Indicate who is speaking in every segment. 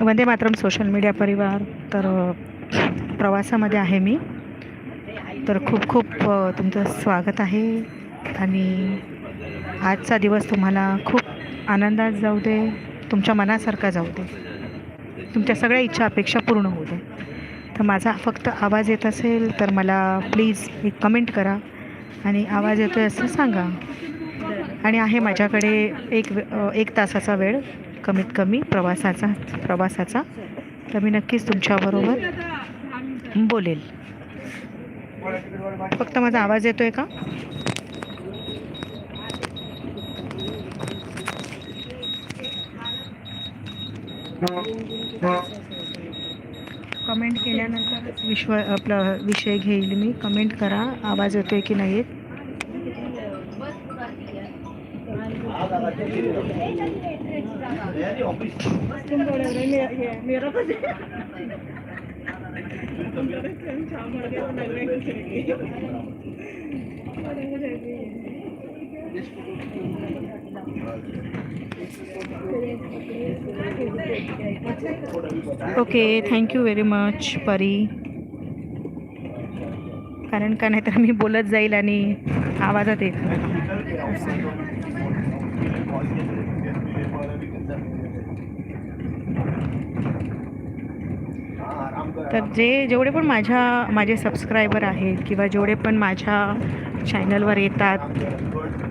Speaker 1: Vande Mataram social media परिवार तर प्रवासामध्ये आहे मी. तर खूप खूप तुमचं स्वागत आहे. आणि आजचा दिवस तुम्हाला खूप आनंदात जाऊ दे तुमच्या मनासारखा जाऊ दे. तुमच्या सगळ्या इच्छा अपेक्षा पूर्ण होऊ दे तर माझा फक्त आवाज येत असेल तर मला प्लीज एक कमेंट करा. आणि आवाज येतो आहे असं सांगा. आणि आहे माझ्याकडे एक वे- एक तासाचा वेळ कमीत कमी प्रवासाचा प्रवासाचा. तर मी नक्कीच तुमच्याबरोबर बोलेल. फक्त माझा आवाज येतो आहे का? कमेंट केल्यानंतर विश्व आपला विषय घेईल मी. कमेंट करा. आवाज येतोय की नाही? येत ओके थँक्यू व्हेरी मच परी कारण का नाही तर मी बोलत जाईल आणि आवाजात येत तर जे जेवढे पण माझ्या माझे सबस्क्रायबर आहेत किंवा जेवढे पण माझ्या चॅनलवर येतात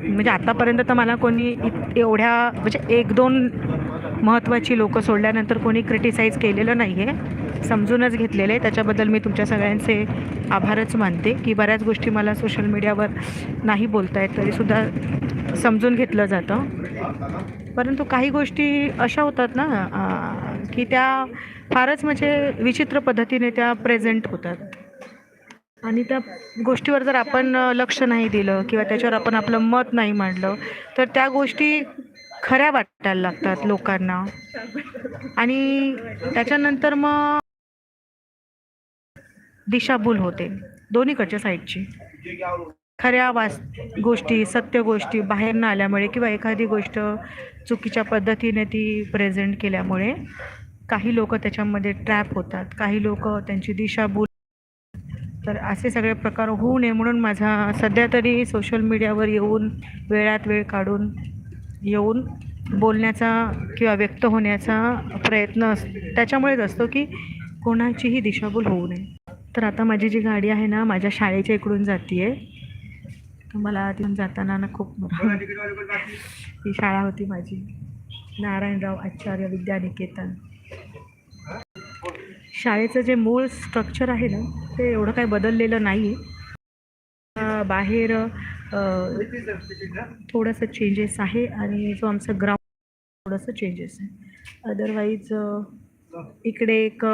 Speaker 1: म्हणजे आतापर्यंत तर मला कोणी एवढ्या म्हणजे एक दोन महत्त्वाची लोकं सोडल्यानंतर कोणी क्रिटिसाईज केलेलं नाही आहे समजूनच घेतलेलं आहे. त्याच्याबद्दल मी तुमच्या सगळ्यांचे आभारच मानते की बऱ्याच गोष्टी मला सोशल मीडियावर नाही बोलता येत तरीसुद्धा समजून घेतलं जातं. परंतु काही गोष्टी अशा होतात ना की त्या फारच म्हणजे विचित्र पद्धतीने त्या प्रेझेंट होतात. आणि त्या गोष्टीवर जर आपण लक्ष नाही दिलं किंवा त्याच्यावर आपण आपलं मत नाही मांडलं तर त्या गोष्टी खऱ्या वाटायला लागतात लोकांना. आणि त्याच्यानंतर मग दिशाभूल होते दोन्हीकडच्या साईडची. खऱ्या वास गोष्टी सत्य गोष्टी बाहेर न आल्यामुळे किंवा एखादी गोष्ट चुकीच्या पद्धतीने ती प्रेझेंट केल्यामुळे काही लोक त्याच्यामध्ये ट्रॅप होतात काही लोक त्यांची दिशाभूल तर असे सगळे प्रकार होऊ नये म्हणून माझा सध्या तरी सोशल मीडियावर येऊन वेळात वेळ काढून येऊन बोलण्याचा किंवा व्यक्त होण्याचा प्रयत्न अस त्याच्यामुळेच असतो की कोणाचीही दिशाभूल होऊ नये. तर आता माझी जी गाडी आहे ना माझ्या शाळेच्या इकडून जाते आहे मला तिथून जाताना ना खूप ही शाळा होती माझी. नारायणराव आचार्य विद्यानिकेतन. शाळेचं जे मूळ स्ट्रक्चर आहे ना ते एवढं काही बदललेलं नाही. बाहेर थोडंसं चेंजेस आहे आणि जो आमचा ग्राउंड थोडंसं चेंजेस आहे. अदरवाईज इकडे एक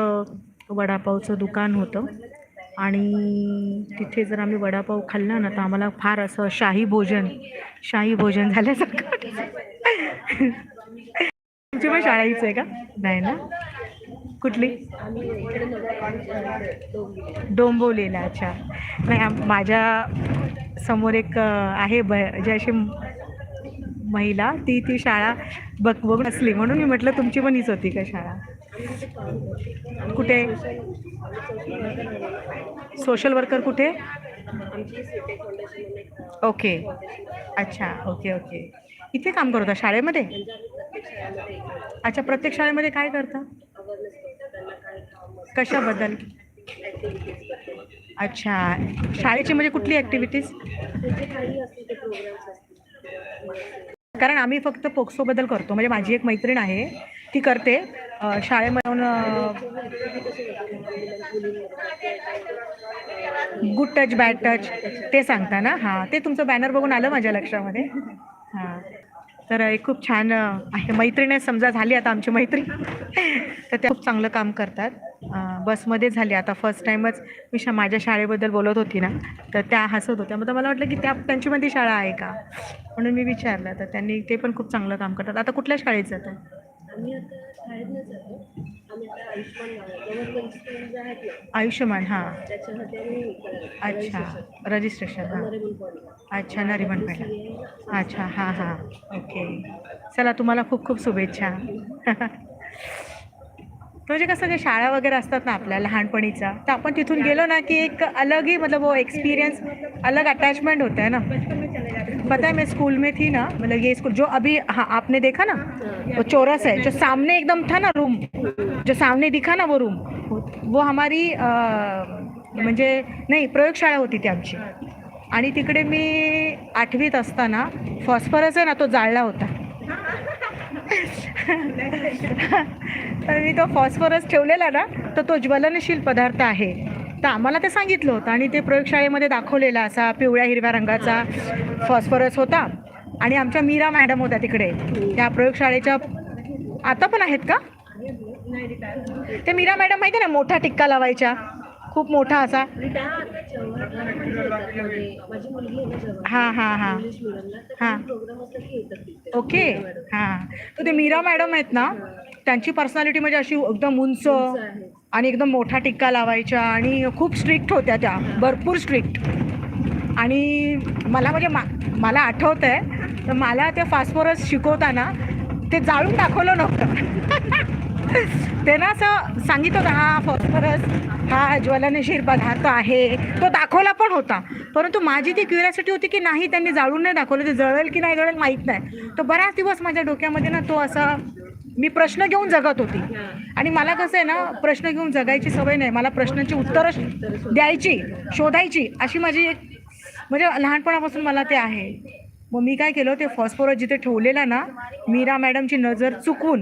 Speaker 1: वडापावचं दुकान होतं आणि तिथे जर आम्ही वडापाव खाल्ला ना तर आम्हाला फार असं शाही भोजन शाही भोजन झाल्यासारखं तुमची पण शाळा हीच आहे का? नाही ना? कुठली? डोंबवलीला अच्छा. नाही माझ्यासमोर एक आहे ब जी अशी महिला ती ती शाळा बघ बघून असली. म्हणून मी म्हटलं तुमची पण हीच होती का शाळा? कुठे? सोशल वर्कर कुठे? ओके. अच्छा ओके ओके. इथे काम करता शाळेमध्ये? अच्छा प्रत्येक शाळेमध्ये काय करता? कशाबद्दल? अच्छा. शाळेची म्हणजे कुठली ॲक्टिव्हिटीज कारण आम्ही फक्त पोक्सोबद्दल करतो. म्हणजे माझी एक मैत्रीण आहे ती करते. शाळेमधून गुड टच बॅड टच ते सांगता ना हां ते तुमचं बॅनर बघून आलं माझ्या लक्षामध्ये. हां. तर एक खूप छान आहे. मैत्रिणी समजा झाली आता आमची मैत्रीण तर त्या खूप चांगलं काम करतात. बसमध्ये झाली. आता फर्स्ट टाईमच मी शा माझ्या शाळेबद्दल बोलत होती ना तर त्या हसत होत्या. मग तर मला वाटलं की त्या त्यांची मध्ये शाळा आहे का? म्हणून मी विचारलं. तर त्यांनी ते पण खूप चांगलं काम करतात. आता कुठल्या शाळेत जातात
Speaker 2: आम्ही आता शाळेत जातो. आयुष्यमान
Speaker 1: हां. अच्छा. रजिस्ट्रेशन हां. अच्छा नरिमन पेठा अच्छा हां हां. ओके चला तुम्हाला खूप खूप शुभेच्छा. म्हणजे कसं जे शाळा वगैरे असतात ना आपल्या लहानपणीचा तर आपण तिथून गेलो ना की एक अलग ही मतलब वो एक्सपीरियंस अलग अटैचमेंट होता है ना. पता है मैं स्कूल में थी ना मतलब ये स्कूल जो अभी हाँ आपने देखा ना वो चोरस है जो सामने एकदम था ना रूम जो सामने दिखा ना वो रूम वो हमारी म्हणजे नाही प्रयोगशाळा होती ती आमची. आणि तिकडे मी आठवीत असताना फॉस्फरस आहे ना तो जाळला होता. तर मी तो फॉस्फरस ठेवलेला ना तर तो ज्वलनशील पदार्थ आहे. तर आम्हाला ते सांगितलं होतं आणि ते प्रयोगशाळेमध्ये दाखवलेला असा पिवळ्या हिरव्या रंगाचा फॉस्फरस होता. आणि आमच्या मीरा मॅडम होत्या तिकडे. त्या प्रयोगशाळेच्या आता पण आहेत का? ते मीरा मॅडम माहिती आहे ना मोठा टिक्का लावायच्या. खूप मोठा असा. हां हां हां हां.
Speaker 2: तिथे.
Speaker 1: ओके. हां. तर ते मीरा मॅडम आहेत ना त्यांची पर्सनॅलिटी म्हणजे अशी एकदम उंच आणि एकदम मोठा टिक्का लावायच्या आणि खूप स्ट्रिक्ट होत्या त्या. भरपूर स्ट्रिक्ट आणि मला म्हणजे मा मला आठवतं आहे तर मला ते फॉस्फरस शिकवताना ते जाळून दाखवलं नव्हतं. ते ना असं सांगितलं होतं हा फॉस्फरस हा ज्वलनशील पदार्थ आहे. तो दाखवला पण होता. परंतु माझी ती क्युरियासिटी होती की नाही त्यांनी जाळून नाही दाखवलं. ते जळेल की नाही जळेल माहीत नाही. तो बराच दिवस माझ्या डोक्यामध्ये ना तो असा मी प्रश्न घेऊन जगत होती. आणि मला कसं आहे ना प्रश्न घेऊन जगायची सवय नाही. मला प्रश्नांची उत्तरं द्यायची शोधायची अशी माझी एक म्हणजे लहानपणापासून मला ते आहे. मग मी काय केलं ते फॉस्फोरस जिथे ठेवलेला ना मीरा मॅडमची नजर चुकून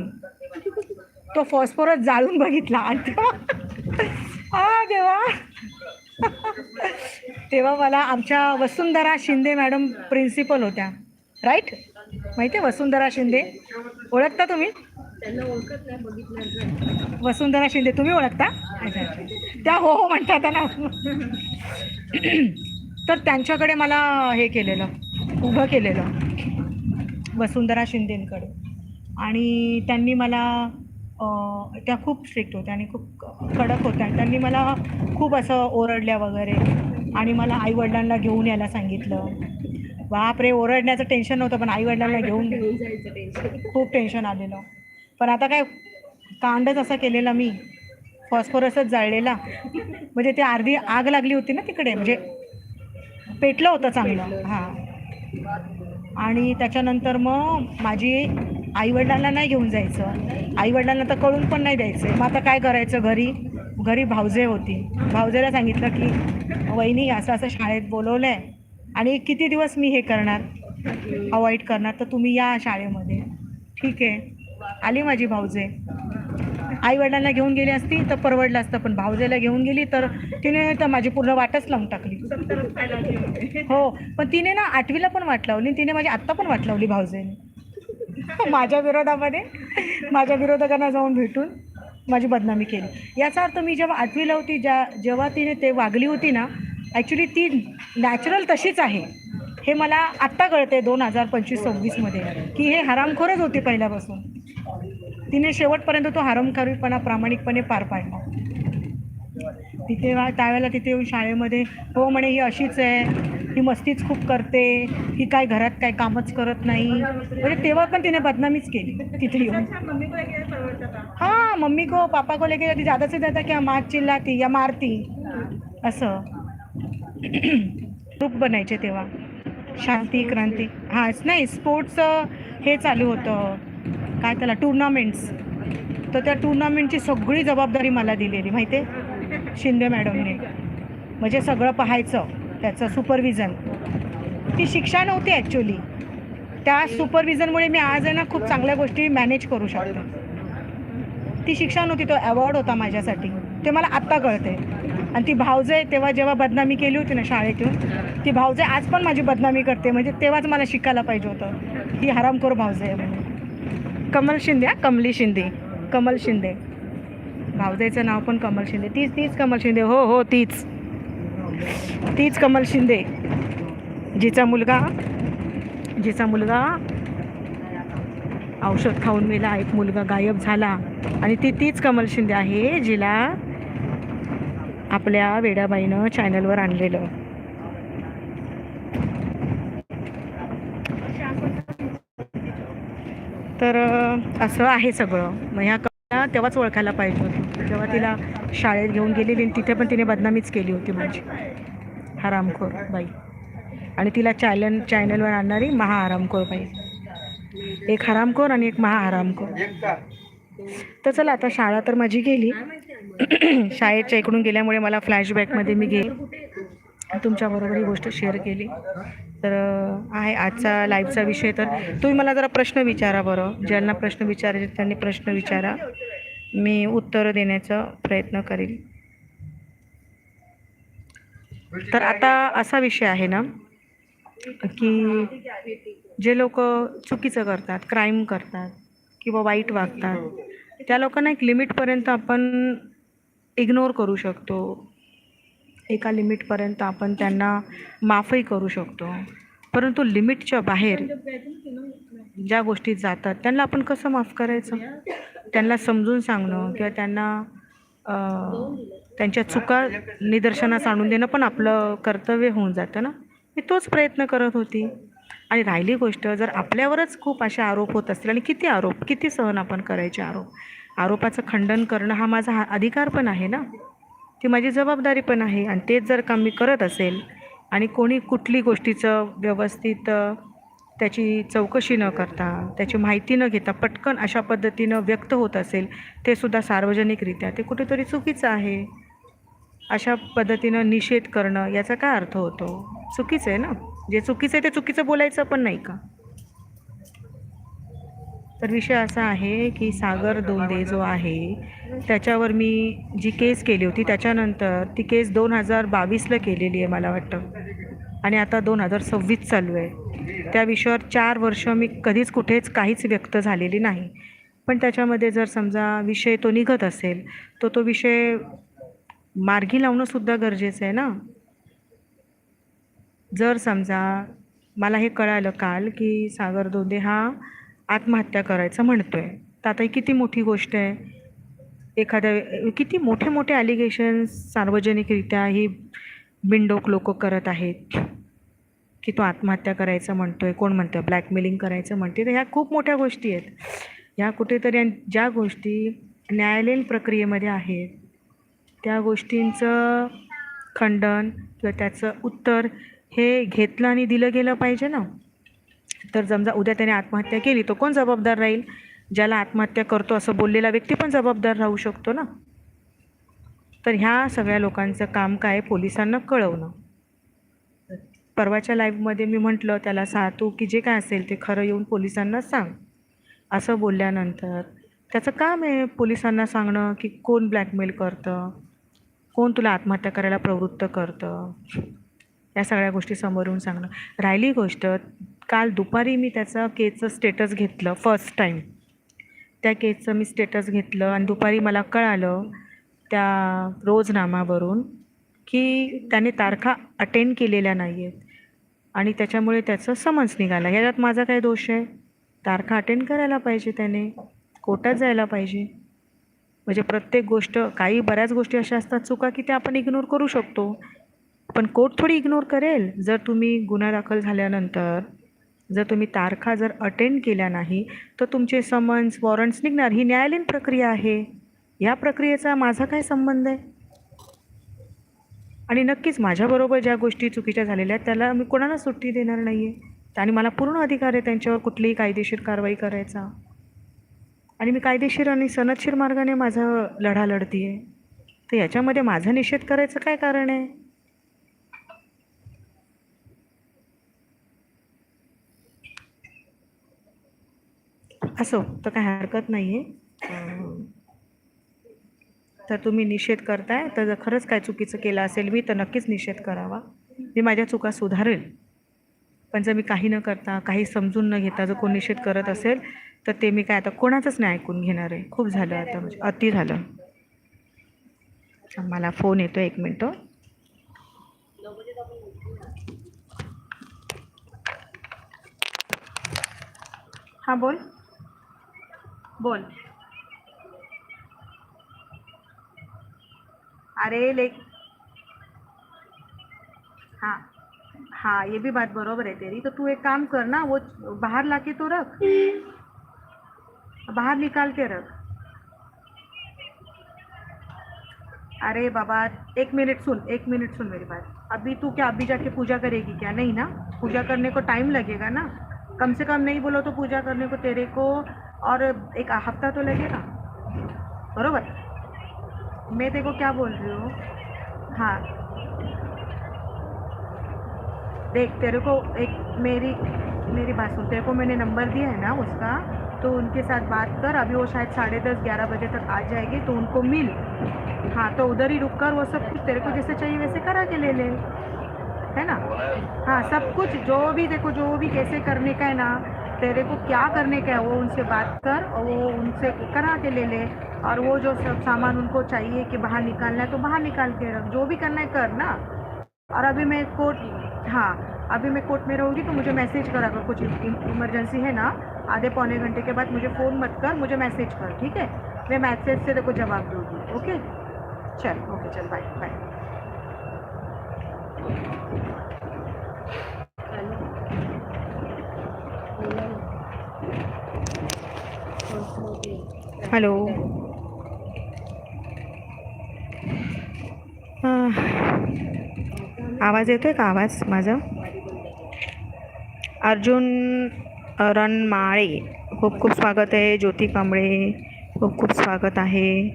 Speaker 1: तो फॉस्फरस जाळून बघितला. आणि तेव्हा देवा. तेव्हा मला आमच्या वसुंधरा शिंदे मॅडम प्रिन्सिपल होत्या. राईट माहिती आहे वसुंधरा शिंदे? ओळखता तुम्ही? वसुंधरा शिंदे तुम्ही ओळखता? त्या हो हो म्हणतात ना तर त्यांच्याकडे मला हे केलेलं उभं केलेलं. वसुंधरा शिंदेंकडे आणि त्यांनी मला त्या खूप स्ट्रिक्ट होत्या आणि खूप कडक होत्या. आणि त्यांनी मला खूप असं ओरडल्या वगैरे आणि मला आईवडिलांना घेऊन यायला सांगितलं. बापरे ओरडण्याचं टेन्शन नव्हतं पण आईवडिलांना घेऊन
Speaker 2: घेऊन जायचं टेन्शन
Speaker 1: खूप टेन्शन आलेलं. पण आता काय कांडच असा केलेला मी. फॉस्फरसच जाळलेला. म्हणजे ते अर्धी आग लागली होती ना तिकडे म्हणजे पेटलं होतं चांगलं. हां. आणि त्याच्यानंतर मग माझी आईवडिलांना नाही घेऊन जायचं. आईवडिलांना तर कळून पण नाही द्यायचं. मग आता काय करायचं घरी? घरी भावजे होती. भावजेला सांगितलं की वहिनी असं असं शाळेत बोलवलं आहे आणि किती दिवस मी हे करणार? अवॉइड करणार? तर तुम्ही या शाळेमध्ये. ठीक आहे. आली माझी भाऊजे. आईवडिलांना घेऊन गेली असती तर परवडलं असतं पण भावजेला घेऊन गेली तर तिने तर माझी पूर्ण वाटच लावून टाकली. हो पण तिने ना आठवीला पण वाट लावली तिने माझी आत्ता पण वाट लावली भावजेने माझ्या विरोधामध्ये माझ्या विरोधकांना जाऊन भेटून माझी बदनामी केली. याचा अर्थ मी जेव्हा आठवीला होती ज्या जेव्हा तिने ते वागली होती ना ॲक्च्युली ती नॅचरल तशीच आहे. हे मला आत्ता कळते दोन हजार पंचवीस सव्वीसमध्ये की हे हरामखोरच होती पहिल्यापासून. तिने शेवटपर्यंत तो हरामखोरीपणा प्रामाणिकपणे पार पाडला. तिथे त्यावेळेला तिथे येऊन शाळेमध्ये हो म्हणे ही अशीच आहे. ही मस्तीच खूप करते. ही काय घरात काय कामच करत नाही. म्हणजे तेव्हा पण तिने बदनामीच केली. तिथे येऊन. हाँ मम्मी को पापा को लेके जाती. ज़्यादा से ज़्यादा क्या मार चिल्लाती या मारती. असं. ग्रुप बनायचे तेव्हा. शांती क्रांती. हां नाही स्पोर्ट्सचं हे चालू होतं. काय त्याला टुर्नामेंट्स तर त्या टुर्नामेंटची सगळी जबाबदारी मला दिलेली माहिती आहे शिंदे मॅडमने. म्हणजे सगळं पाहायचं त्याचं सुपरविजन ती शिक्षा नव्हती ॲक्च्युली त्या सुपरविजनमुळे मी आज आहे ना खूप चांगल्या गोष्टी मॅनेज करू शकते. ती शिक्षा नव्हती तो अवॉर्ड होता माझ्यासाठी. ते मला आत्ता कळते आणि ती भावजे तेव्हा जेव्हा बदनामी केली होती ना शाळेतून ती भावजे आज पण माझी बदनामी करते. म्हणजे तेव्हाच मला शिकायला पाहिजे होतं. ही हरामखोर भावजे आहे म्हणून. कमल शिंदे हा? कमली शिंदे. कमल शिंदे. भावजेचं नाव पण कमल शिंदे. तीच तीच कमल शिंदे. हो हो तीच. तीच कमल शिंदे. जिचा मुलगा जिचा मुलगा औषध खाऊन मेला. एक मुलगा गायब झाला. आणि ती तीच कमल शिंदे आहे जिला आपल्या वेडाबाईनं चॅनलवर आणलेलं. तर असं आहे सगळं. मग ह्या कला तेव्हाच ओळखायला पाहिजे होती. जेव्हा तिला शाळेत घेऊन गेलेली आणि तिथे पण तिने बदनामीच केली होती माझी. हरामखोर बाई. आणि तिला चॅनल चॅनलवर आणणारी महाआरामखोर बाई. एक हरामखोर आणि एक महाआरामखोर तर चला आता शाळा तर माझी गेली. शाळेच्या इकडून गेल्यामुळे मला फ्लॅशबॅकमध्ये मी गेली. तुमच्याबरोबर ही गोष्ट शेअर केली. तर आहे आजचा लाईव्हचा विषय. तर तुम्ही मला जरा प्रश्न विचारा बरं. ज्यांना प्रश्न विचारायचे त्यांनी प्रश्न विचारा. मी उत्तरं देण्याचा प्रयत्न करेल. तर आता असा विषय आहे ना की जे लोक चुकीचं करतात क्राईम करतात किंवा वाईट वागतात त्या लोकांना एक लिमिटपर्यंत आपण इग्नोर करू शकतो. एका लिमिटपर्यंत आपण त्यांना माफही करू शकतो. परंतु लिमिटच्या बाहेर ज्या गोष्टी जातात त्यांना आपण कसं माफ करायचं? त्यांना समजून सांगणं किंवा त्यांना त्यांच्या चुका निदर्शनास आणून देणं पण आपलं कर्तव्य होऊन जातं ना? मी तोच प्रयत्न करत होती. आणि राहिली गोष्ट जर आपल्यावरच खूप असे आरोप होत असतील आणि किती आरोप किती सहन आपण करायचे आरोप? आरोपाचं खंडन करणं हा माझा हा अधिकार पण आहे ना? ती माझी जबाबदारी पण आहे आणि तेच जर का मी करत असेल आणि कोणी कुठली गोष्टीचं व्यवस्थित त्याची चौकशी न करता त्याची माहिती न घेता पटकन अशा पद्धतीनं व्यक्त होत असेल ते सुद्धा सार्वजनिकरित्या ते कुठेतरी चुकीचं आहे. अशा पद्धतीनं निषेध करणं याचा काय अर्थ होतो? चुकीचं आहे ना? जे चुकीचं आहे ते चुकीचं बोलायचं पण नाही का? तर विषय असा आहे की सागर दोंदे जो आहे त्याच्यावर मी जी केस केली होती त्याच्यानंतर ती केस दोन हजार बावीसला केलेली आहे मला वाटतं. आणि आता दोन हजार सव्वीस चालू आहे. त्या विषयावर चार वर्ष मी कधीच कुठेच काहीच व्यक्त झालेली नाही. पण त्याच्यामध्ये जर समजा विषय तो निघत असेल तर तो विषय मार्गी लावणंसुद्धा गरजेचं आहे ना? जर समजा मला हे कळालं काल की सागर दोंदे हा आत्महत्या करायचं म्हणतो आहे तर आता ही किती मोठी गोष्ट आहे. एखाद्या किती मोठे मोठे ॲलिगेशन्स सार्वजनिकरित्या ही बिनडोक लोक करत आहेत. की तो आत्महत्या करायचं म्हणतो आहे कोण म्हणतं ब्लॅकमेलिंग करायचं म्हणते तर ह्या खूप मोठ्या गोष्टी आहेत. ह्या कुठेतरी ज्या गोष्टी न्यायालयीन प्रक्रियेमध्ये आहेत त्या गोष्टींचं खंडन किंवा त्याचं उत्तर हे घेतलं आणि दिलं गेलं पाहिजे ना. तर समजा उद्या त्याने आत्महत्या केली तर कोण जबाबदार राहील? ज्याला आत्महत्या करतो असं बोललेला व्यक्ती पण जबाबदार राहू शकतो ना? तर ह्या सगळ्या लोकांचं काम काय पोलिसांना कळवणं. परवाच्या लाईव्हमध्ये मी म्हटलं त्याला सा तू की जे काय असेल ते खरं येऊन पोलिसांना सांग. असं बोलल्यानंतर त्याचं काम आहे पोलिसांना सांगणं की कोण ब्लॅकमेल करतं? कोण तुला आत्महत्या करायला प्रवृत्त करतं? या सगळ्या गोष्टी समोर येऊन सांगणं. राहिली गोष्ट काल दुपारी मी त्याचं केचं स्टेटस घेतलं फर्स्ट टाईम त्या केचं मी स्टेटस घेतलं आणि दुपारी मला कळालं त्या रोजनामावरून की त्याने तारखा अटेंड केलेल्या नाही आहेत आणि त्याच्यामुळे त्याचं समन्स निघाला. ह्याच्यात माझा काय दोष आहे? तारखा अटेंड करायला पाहिजे त्याने कोर्टात जायला पाहिजे. म्हणजे प्रत्येक गोष्ट काही बऱ्याच गोष्टी अशा असतात चुका की त्या आपण इग्नोर करू शकतो. पण कोर्ट थोडी इग्नोर करेल. जर तुम्ही गुन्हा दाखल झाल्यानंतर जर तुम्ही तारखा जर अटेंड केल्या नाही तर तुमचे समन्स वॉरंट्स निघणार. ही न्यायालयीन प्रक्रिया आहे. या प्रक्रियेचा माझा काय संबंध आहे? आणि नक्कीच माझ्याबरोबर ज्या गोष्टी चुकीच्या झालेल्या आहेत त्याला मी कोणाला सुट्टी देणार नाही आहे आणि मला पूर्ण अधिकार आहे त्यांच्यावर कुठलीही कायदेशीर कारवाई करायचा. आणि मी कायदेशीर आणि सनदशीर मार्गाने माझा लढा लढती आहे तर याच्यामध्ये माझा निषेध करायचं काय कारण आहे? असो तर काय हरकत नाही आहे तर तुम्ही निषेध करताय तर जर खरंच काय चुकीचं केलं असेल मी तर नक्कीच निषेध करावा. मी माझ्या चुका सुधारेल. पण जर मी काही न करता काही समजून न घेता जर कोण निषेध करत असेल तर ते मी काय आता कोणाचंच नाही ऐकून घेणार आहे. खूप झालं आता म्हणजे अति झालं. मला फोन येतो एक मिनटं हां बोल. बोल। अरे ले हाँ हाँ ये भी बात बरोबर है तेरी। तो तू एक काम कर ना, वो बाहर लाके तो रख। बाहर निकाल के रख। अरे बाबा, एक मिनट सुन, एक मिनट सुन मेरी बात। अभी तू क्या, अभी जाके पूजा करेगी क्या? नहीं ना? पूजा करने को टाइम लगेगा ना? कम से कम नहीं बोलो तो पूजा करने को तेरे को और एक हफ़्ता तो लगेगा। बरोबर? मैं तेरे को क्या बोल रही हूँ? हाँ। देख, तेरे को एक मेरी मेरी बात सुन। तेरे को मैंने नंबर दिया है ना उसका तो उनके साथ बात कर। अभी वो शायद साढ़े दस, ग्यारह बजे तक आ जाएगी तो उनको मिल। हाँ तो उधर ही रुक कर वो सब कुछ तेरे को जैसे चाहिए वैसे करा के ले ले। है ना? हाँ सब कुछ जो भी देखो, जो भी कैसे करने का है ना तेरे को क्या करने का है? वो उनसे बात कर और वो उनसे करा के ले ले। और वो जो सब सामान उनको चाहिए कि बाहर निकालना है तो बाहर निकाल के रख। जो भी करना है कर ना। और अभी मैं कोर्ट हाँ अभी मैं कोर्ट में रहूँगी तो मुझे मैसेज कर, अगर कुछ इमरजेंसी है ना, आधे पौने घंटे के बाद मुझे फ़ोन मत कर, मुझे मैसेज कर, ठीक है? मैं मैसेज से देखो जवाब दूँगी, ओके? चल ओके, चल बाय बाय हॅलो. हां. आवाज येतोय का आवाज माझा? अर्जुन रणमाळे खूप खूप स्वागत आहे. ज्योती कांबळे खूप खूप स्वागत आहे.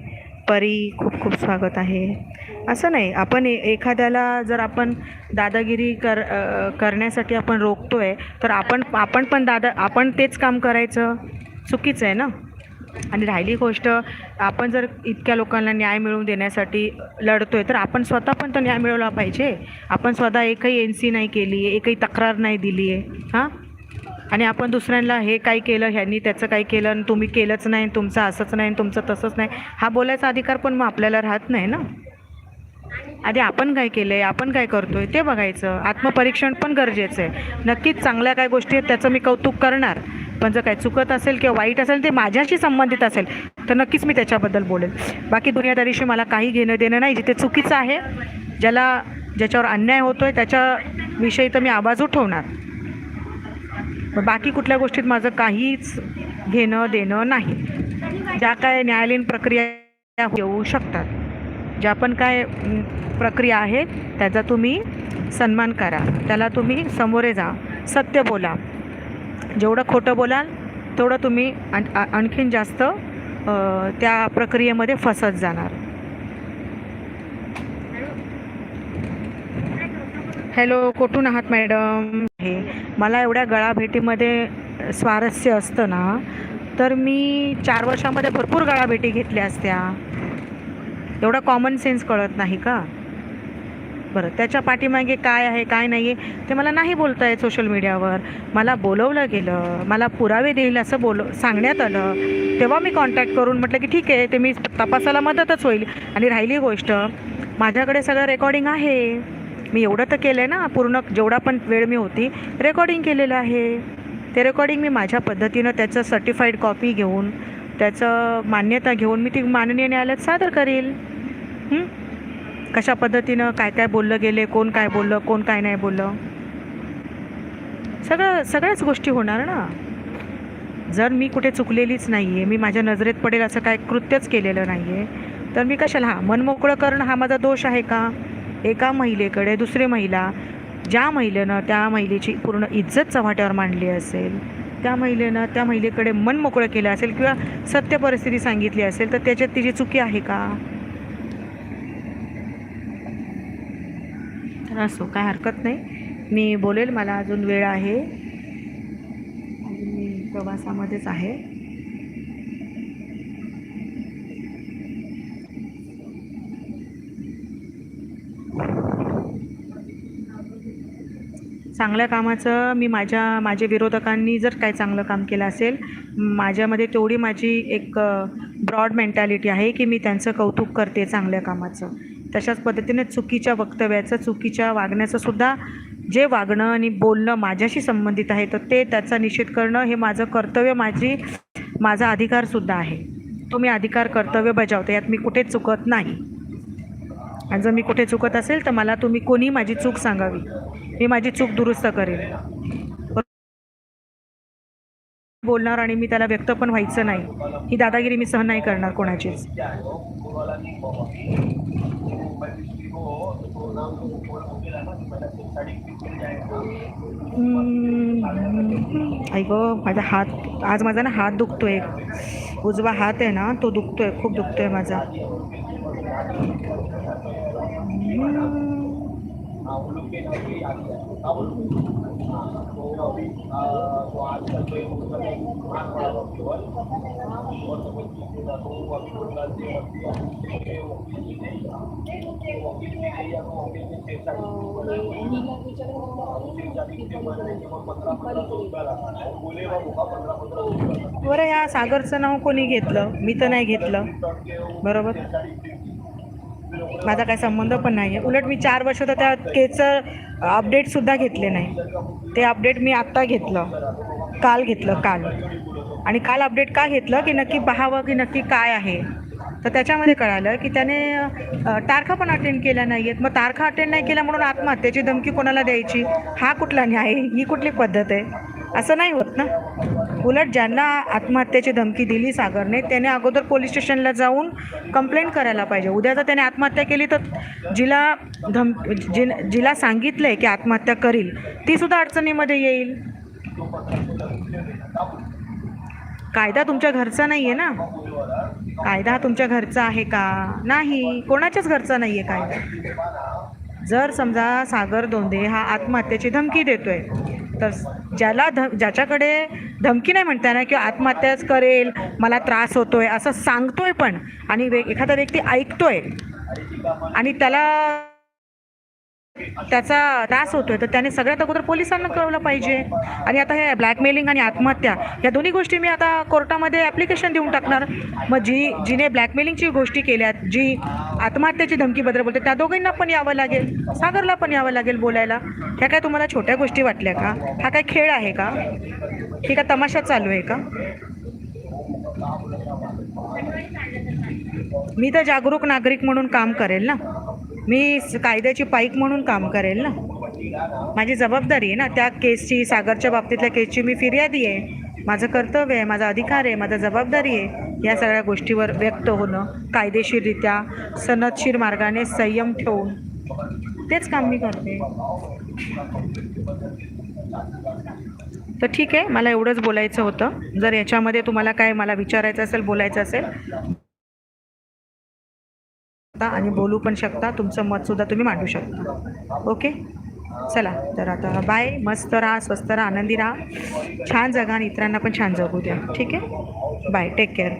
Speaker 1: परी खूप खूप स्वागत आहे. असं नाही आपण ए एखाद्याला जर आपण दादागिरी कर करण्यासाठी आपण रोखतो आहे तर आपण आपण पण दादा आपण तेच काम करायचं. चुकीचं आहे ना? आणि राहिली गोष्ट आपण जर इतक्या लोकांना न्याय मिळवून देण्यासाठी लढतोय तर आपण स्वतः पण तर न्याय मिळवला पाहिजे. आपण स्वतः एकही एन सी नाही केली आहे एकही तक्रार नाही दिली आहे हां? आणि आपण दुसऱ्यांना हे काय केलं ह्यांनी त्याचं काय केलं आणि तुम्ही केलंच नाही तुमचं असंच नाही तुमचं तसंच नाही हा बोलायचा अधिकार पण मग आपल्याला राहत नाही ना? आधी आपण काय केलं आहे आपण काय करतो आहे ते बघायचं. आत्मपरीक्षण पण गरजेचं आहे. नक्कीच चांगल्या काय गोष्टी आहेत त्याचं मी कौतुक करणार. पण जर काय चुकत असेल किंवा वाईट असेल ते माझ्याशी संबंधित असेल तर नक्कीच मी त्याच्याबद्दल बोलेल. बाकी दुनियादारीशी मला काही घेणं देणं नाही जिथे चुकीचं आहे ज्याला ज्याच्यावर अन्याय होतो आहे त्याच्याविषयी तर मी आवाज उठवणार बाकी कुठल्या गोष्टीत माझं काहीच घेणं देणं नाही. ज्या काय न्यायालयीन प्रक्रिया येऊ शकतात. ज्या पण काय प्रक्रिया आहेत त्याचा तुम्ही सन्मान करा. त्याला तुम्ही समोरे जा. सत्य बोला. जेवढं खोटं बोलाल तेवढं तुम्ही आण आ- आणखीन जास्त त्या प्रक्रियेमध्ये फसत जाणार. हॅलो कुठून आहात मॅडम? हे मला एवढ्या गळाभेटीमध्ये स्वारस्य असतं ना तर मी चार वर्षामध्ये भरपूर गळाभेटी घेतल्या असत्या. एवढा कॉमन सेन्स कळत नाही का? बरं त्याच्या पाठीमागे काय आहे काय नाही आहे ते मला नाही बोलता येत सोशल मीडियावर मला बोलवलं गेलं मला पुरावे देईल असं बोल सांगण्यात आलं. तेव्हा मी कॉन्टॅक्ट करून म्हटलं की ठीक आहे ते मी तपासाला मदतच होईल. आणि राहिली गोष्ट माझ्याकडे सगळं रेकॉर्डिंग आहे. मी एवढं तर केलं आहे ना पूर्ण जेवढा पण वेळ मी होती रेकॉर्डिंग केलेलं आहे. ते रेकॉर्डिंग मी माझ्या पद्धतीनं त्याचं सर्टिफाईड कॉपी घेऊन त्याचं मान्यता घेऊन मी ती माननीय न्यायालयात सादर करेल. हं? कशा पद्धतीनं काय काय बोललं गेले कोण काय बोललं कोण काय नाही बोललं? सगळं सगळ्याच गोष्टी होणार ना? जर मी कुठे चुकलेलीच नाही आहे मी माझ्या नजरेत पडेल असं काय कृत्यच केलेलं नाही आहे तर मी कशाला हां मन मोकळं करणं हा माझा दोष आहे का? एका महिलेकडे दुसरी महिला ज्या महिलेनं त्या महिलेची पूर्ण इज्जत चव्हाट्यावर मांडली असेल त्या महिलेनं त्या महिलेकडे मन मोकळं केलं असेल किंवा सत्य परिस्थिती सांगितली असेल तर त्याच्यात तिची चुकी आहे का? तर असो काय हरकत नाही. मी बोलेल मला अजून वेळ आहे. अजून मी प्रवासामध्येच आहे. चांगल्या कामाचं मी माझ्या माझ्या विरोधकांनी जर काय चांगलं काम केलं असेल माझ्यामध्ये तेवढी माझी एक ब्रॉड मेंटॅलिटी आहे की मी त्यांचं कौतुक करते चांगल्या कामाचं. तशाच पद्धतीने चुकीच्या वक्तव्याचं चुकीच्या वागण्याचं सुद्धा जे वागणं आणि बोलणं माझ्याशी संबंधित आहे तर ते त्याचा निषेध करणं हे माझं कर्तव्य माझी माझा अधिकारसुद्धा आहे. तो मी अधिकार कर्तव्य बजावते यात मी कुठेच चुकत नाही. आणि जर मी कुठे चुकत असेल तर मला तुम्ही कोणी माझी चूक सांगावी? मी माझी चूक दुरुस्त करेन. बोलणार आणि मी त्याला व्यक्त पण व्हायचं नाही. ही दादागिरी मी सहन नाही करणार कोणाचीच. ऐक माझा हात आज माझा ना हात दुखतोय. उजवा हात आहे ना तो दुखतोय खूप दुखतोय माझा. बरं या सागरचं नाव कोणी घेतलं? मी तर नाही घेतलं. बरोबर? माझा काही संबंध पण नाही आहे उलट मी चार वर्ष तर त्या केसचं अपडेटसुद्धा घेतले नाही. ते अपडेट मी आत्ता घेतलं. काल घेतलं काल. आणि काल अपडेट का घेतलं? की नक्की पाहावं की नक्की काय आहे? तर त्याच्यामध्ये कळालं की त्याने तारखा पण अटेंड केल्या नाही आहेत मग तारखा अटेंड नाही केल्या म्हणून आत्महत्येची धमकी कोणाला द्यायची? हा कुठला न्याय? ही कुठली पद्धत आहे? असं नाही होत ना. उलट ज्यांना आत्महत्येची धमकी दिली सागरने त्याने अगोदर पोलीस स्टेशनला जाऊन कंप्लेंट करायला पाहिजे. उद्या जर त्याने आत्महत्या केली तर जिला धम जि जिला सांगितलं आहे की आत्महत्या करील. तीसुद्धा अडचणीमध्ये येईल. कायदा तुमच्या घरचा नाही आहे ना. कायदा हा तुमच्या घरचा आहे का? नाही. कोणाच्याच घरचा नाही आहे कायदा. जर समजा सागर दोंदे हा आत्महत्येची धमकी देतोय तर ज्याला ध ज्याच्याकडे धमकी नाही म्हणता ना किंवा आत्महत्याच करेल मला त्रास होतोय असं सांगतोय पण आणि वे एखादा व्यक्ती ऐकतोय आणि त्याला त्याचा त्रास होतोय. तर त्याने सगळ्यात अगोदर पोलिसांना कळवलं पाहिजे. आणि आता हे ब्लॅकमेलिंग आणि आत्महत्या या दोन्ही गोष्टी मी आता कोर्टामध्ये ॲप्लिकेशन देऊन टाकणार. मग जी जिने ब्लॅकमेलिंगची गोष्टी केल्यात जी आत्महत्येची धमकीबद्दल बोलते त्या दोघींना पण यावं लागेल. सागरला पण यावं लागेल बोलायला. ह्या काय तुम्हाला छोट्या गोष्टी वाटल्या का? हा काय खेळ आहे का? ही का तमाशा चालू आहे का? मी तर जागरूक नागरिक म्हणून काम करेल ना. मी स- कायद्याची पाईक म्हणून काम करेल ना. माझी जबाबदारी आहे ना त्या केसची सागरच्या बाबतीतल्या केसची मी फिर्यादी आहे. माझं कर्तव्य आहे माझा अधिकार आहे माझा जबाबदारी आहे. या सगळ्या गोष्टीवर व्यक्त होणं कायदेशीररित्या सनदशीर मार्गाने संयम ठेवून. तेच काम मी करते. तर ठीक आहे मला एवढंच बोलायचं होतं. जर याच्यामध्ये तुम्हाला काय मला विचारायचं असेल बोलायचं असेल शकता आणि बोलू पण शकता. तुमचं मतसुद्धा तुम्ही मांडू शकता. ओके? चला तर आता बाय. मस्त राहा स्वस्त राहा आनंदी राहा. छान जगा आणि इतरांना पण छान जगू द्या. ठीक आहे? बाय. Take care